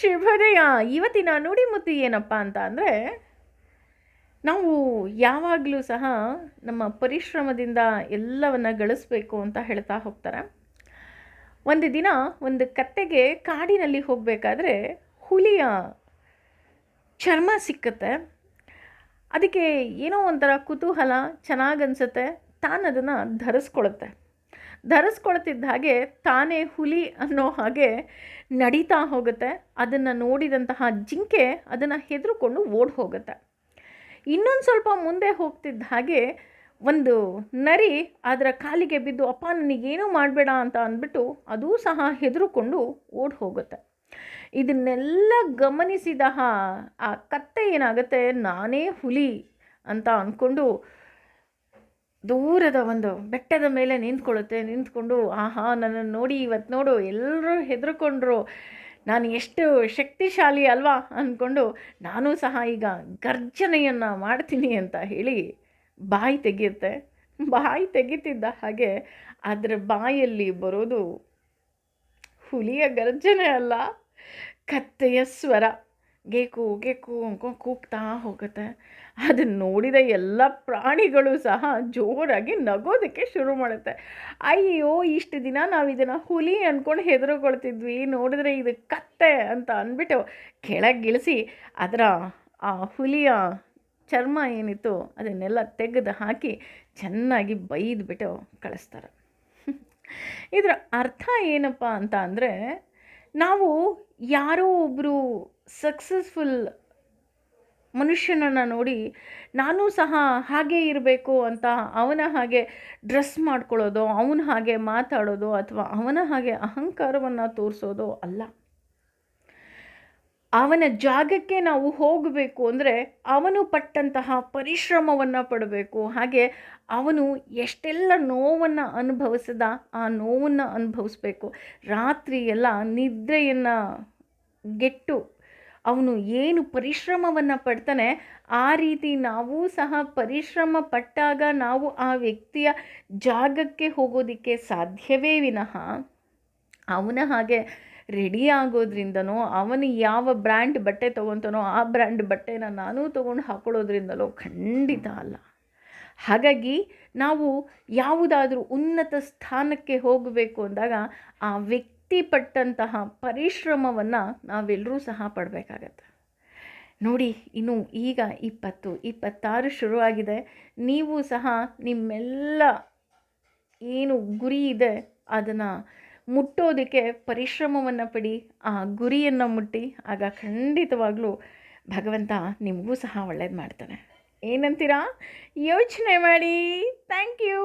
ಶುಭೋದಯ. ಇವತ್ತಿನ ನುಡಿಮುತ್ತು ಏನಪ್ಪ ಅಂತ ಅಂದರೆ, ನಾವು ಯಾವಾಗಲೂ ಸಹ ನಮ್ಮ ಪರಿಶ್ರಮದಿಂದ ಎಲ್ಲವನ್ನು ಗಳಿಸ್ಬೇಕು ಅಂತ ಹೇಳ್ತಾ ಹೋಗ್ತಾರೆ. ಒಂದು ದಿನ ಒಂದು ಕತ್ತೆಗೆ ಕಾಡಿನಲ್ಲಿ ಹೋಗಬೇಕಾದ್ರೆ ಹುಲಿಯ ಚರ್ಮ ಸಿಕ್ಕತ್ತೆ. ಅದಕ್ಕೆ ಏನೋ ಒಂಥರ ಕುತೂಹಲ, ಚೆನ್ನಾಗನ್ಸುತ್ತೆ. ತಾನದನ್ನು ಧರಿಸ್ಕೊಳುತ್ತೆ. ಧರಿಸ್ಕೊಳ್ತಿದ್ದ ಹಾಗೆ ತಾನೇ ಹುಲಿ ಅನ್ನೋ ಹಾಗೆ ನಡೀತಾ ಹೋಗುತ್ತೆ. ಅದನ್ನು ನೋಡಿದಂತಹ ಜಿಂಕೆ ಅದನ್ನು ಹೆದರ್ಕೊಂಡು ಓಡಿ ಹೋಗುತ್ತೆ. ಇನ್ನೊಂದು ಸ್ವಲ್ಪ ಮುಂದೆ ಹೋಗ್ತಿದ್ದ ಹಾಗೆ ಒಂದು ನರಿ ಅದರ ಕಾಲಿಗೆ ಬಿದ್ದು, ಅಪ್ಪ, ನನಗೇನು ಮಾಡಬೇಡ ಅಂತ ಅಂದ್ಬಿಟ್ಟು ಅದೂ ಸಹ ಹೆದರುಕೊಂಡು ಓಡಿ ಹೋಗುತ್ತೆ. ಇದನ್ನೆಲ್ಲ ಗಮನಿಸಿದ ಆ ಕತ್ತೆ ಏನಾಗುತ್ತೆ, ನಾನೇ ಹುಲಿ ಅಂತ ಅಂದ್ಕೊಂಡು ದೂರದ ಒಂದು ಬೆಟ್ಟದ ಮೇಲೆ ನಿಂತ್ಕೊಳ್ಳುತ್ತೆ, ನಿಂತ್ಕೊಂಡು, ಆಹಾ, ನನ್ನನ್ನು ನೋಡಿ ಇವತ್ತು ನೋಡು ಎಲ್ಲರೂ ಹೆದರ್ಕೊಂಡ್ರು. ನಾನು ಎಷ್ಟು ಶಕ್ತಿಶಾಲಿ ಅಲ್ವಾ? ಅಂದ್ಕೊಂಡು, ನಾನು ಸಹ ಈಗ ಗರ್ಜನೆಯನ್ನು ಮಾಡ್ತೀನಿ ಅಂತ ಹೇಳಿ ಬಾಯಿ ತೆಗೆಯುತ್ತೆ. ಬಾಯಿ ತೆಗಿತಿದ್ದ ಹಾಗೆ ಅದರ ಬಾಯಲ್ಲಿ ಬರೋದು ಹುಲಿಯ ಗರ್ಜನೆ ಅಲ್ಲ, ಕತ್ತೆಯ ಸ್ವರ. ಗೇಕು ಗೇಕು ಅಂದ್ಕೊಂಡು ಕೂಗ್ತಾ ಹೋಗುತ್ತೆ. ಅದನ್ನು ನೋಡಿದ ಎಲ್ಲ ಪ್ರಾಣಿಗಳು ಸಹ ಜೋರಾಗಿ ನಗೋದಕ್ಕೆ ಶುರು ಮಾಡುತ್ತೆ. ಅಯ್ಯೋ, ಇಷ್ಟು ದಿನ ನಾವು ಇದನ್ನು ಹುಲಿ ಅಂದ್ಕೊಂಡು ಹೆದರುಕೊಳ್ತಿದ್ವಿ. ನೋಡಿದ್ರೆ ಇದು ಕತ್ತೆ ಅಂತ ಅಂದ್ಬಿಟ್ಟು ಕೆಳಗಿಳಿಸಿ ಅದರ ಆ ಹುಲಿಯ ಚರ್ಮ ಏನಿತ್ತು ಅದನ್ನೆಲ್ಲ ತೆಗೆದು ಹಾಕಿ ಚೆನ್ನಾಗಿ ಬೈದ್ಬಿಟ್ಟು ಕಳಿಸ್ತಾರೆ. ಇದರ ಅರ್ಥ ಏನಪ್ಪ ಅಂತ ಅಂದರೆ, ನಾವು ಯಾರೋ ಒಬ್ಬರು ಸಕ್ಸಸ್ಫುಲ್ ಮನುಷ್ಯನನ್ನು ನೋಡಿ ನಾನು ಸಹ ಹಾಗೆ ಇರಬೇಕು ಅಂತ ಅವನ ಹಾಗೆ ಡ್ರೆಸ್ ಮಾಡ್ಕೊಳ್ಳೋದು, ಅವನ ಹಾಗೆ ಮಾತಾಡೋದು ಅಥವಾ ಅವನ ಹಾಗೆ ಅಹಂಕಾರವನ್ನು ತೋರಿಸೋದು ಅಲ್ಲ. ಅವನ ಜಾಗಕ್ಕೆ ನಾವು ಹೋಗಬೇಕು ಅಂದರೆ ಅವನು ಪಟ್ಟಂತಹ ಪರಿಶ್ರಮವನ್ನು ಪಡಬೇಕು. ಹಾಗೆ ಅವನು ಎಷ್ಟೆಲ್ಲ ನೋವನ್ನು ಅನುಭವಿಸಿದ ಆ ನೋವನ್ನು ಅನುಭವಿಸ್ಬೇಕು. ರಾತ್ರಿ ಎಲ್ಲ ನಿದ್ರೆಯನ್ನು ಗೆಟ್ಟು ಅವನು ಏನು ಪರಿಶ್ರಮವನ್ನು ಪಡ್ತಾನೆ, ಆ ರೀತಿ ನಾವು ಸಹ ಪರಿಶ್ರಮ ಪಟ್ಟಾಗ ನಾವು ಆ ವ್ಯಕ್ತಿಯ ಜಾಗಕ್ಕೆ ಹೋಗೋದಕ್ಕೆ ಸಾಧ್ಯವೇ ವಿನಃ ಅವನ ಹಾಗೆ ರೆಡಿ ಆಗೋದ್ರಿಂದನೋ, ಅವನು ಯಾವ ಬ್ರ್ಯಾಂಡ್ ಬಟ್ಟೆ ತೊಗೊತಾನೋ, ಆ ಬ್ರ್ಯಾಂಡ್ ಬಟ್ಟೆನ ನಾನು ತೊಗೊಂಡು ಹಾಕೊಳ್ಳೋದ್ರಿಂದಲೋ ಖಂಡಿತ ಅಲ್ಲ. ಹಾಗಾಗಿ ನಾವು ಯಾವುದಾದ್ರೂ ಉನ್ನತ ಸ್ಥಾನಕ್ಕೆ ಹೋಗಬೇಕು ಅಂದಾಗ ಆ ವ್ಯಕ್ತಿ ಪಟ್ಟಂತಹ ಪರಿಶ್ರಮವನ್ನು ನಾವೆಲ್ಲರೂ ಸಹ ಪಡಬೇಕಾಗತ್ತೆ. ನೋಡಿ, ಇನ್ನು ಈಗ ಇಪ್ಪತ್ತು, ಇಪ್ಪತ್ತಾರು ಶುರುವಾಗಿದೆ. ನೀವು ಸಹ ನಿಮ್ಮೆಲ್ಲ ಏನು ಗುರಿ ಇದೆ, ಅದನ್ನು ಮುಟ್ಟೋದಕ್ಕೆ ಪರಿಶ್ರಮವನ್ನು ಪಡಿ, ಆ ಗುರಿಯನ್ನು ಮುಟ್ಟಿ, ಆಗ ಖಂಡಿತವಾಗ್ಲೂ ಭಗವಂತ ನಿಮಗೂ ಸಹ ಒಳ್ಳೇದು ಮಾಡ್ತಾನೆ. ಏನಂತೀರಾ? ಯೋಚನೆ ಮಾಡಿ. Thank you.